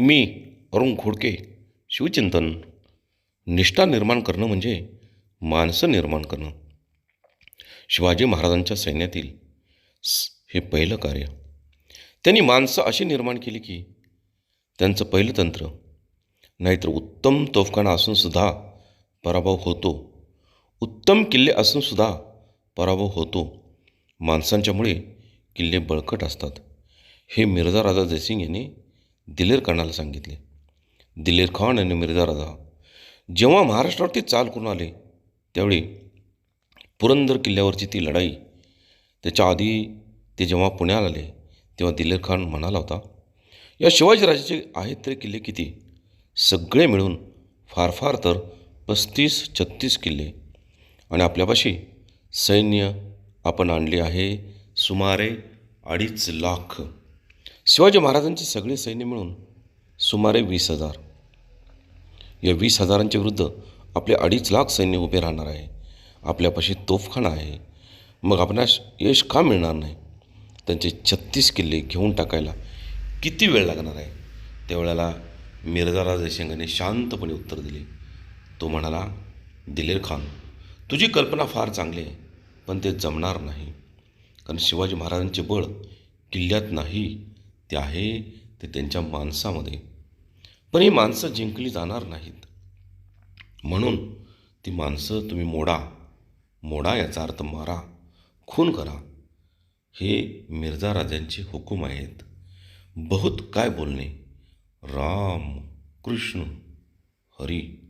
मी अरुण खोडके शिवचिंतन. निष्ठा निर्माण करणं म्हणजे माणसं निर्माण करणं. शिवाजी महाराजांच्या सैन्यातील स- हे पहिलं कार्य. त्यांनी माणसं अशी निर्माण केली की त्यांचं पहिलं तंत्र नाहीतर उत्तम तोफखाना असूनसुद्धा पराभव होतो. उत्तम किल्ले असूनसुद्धा पराभव होतो. माणसांच्यामुळे किल्ले बळकट असतात. हे मिर्झा राजा जयसिंग यांनी दिलेर खानाला सांगितले. दिलेर खान आणि मिर्झा राजा. जेव्हा महाराष्ट्रावरती चाल करून आले त्यावेळी पुरंदर किल्ल्यावरची ती लढाई त्याच्या आधी ते जेव्हा पुण्याला आले तेव्हा दिलेर खान म्हणाला होता या शिवाजीराजाचे आहेत तरी किल्ले किती? सगळे मिळून फार फार तर पस्तीस छत्तीस किल्ले. आणि आपल्यापाशी सैन्य आपण आणले आहे सुमारे अडीच लाख. शिवाजी महाराजांचे सगळे सैन्य मिळून सुमारे वीस हजार. या वीस हजारांच्या विरुद्ध आपले अडीच लाख सैन्य उभे राहणार आहे. आपल्यापाशी तोफखाना आहे. मग आपणास यश का मिळणार नाही? त्यांचे छत्तीस किल्ले घेऊन टाकायला किती वेळ लागणार आहे? त्यावेळेला मिर्झा जयसिंगाने शांतपणे उत्तर दिले. तो म्हणाला दिलेर खान तुझी कल्पना फार चांगली आहे पण ते जमणार नाही. कारण शिवाजी महाराजांचे बळ किल्ल्यात नाही. ते आहे ते त्यांच्या माणसामध्ये. पण ही माणसं जिंकली जाणार नाहीत. म्हणून ती माणसं तुम्ही मोडा. मोडा याचा अर्थ मारा. खून करा. हे मिर्झा राजांचे हुकूम आहेत. बहुत काय बोलणे? राम कृष्ण हरी.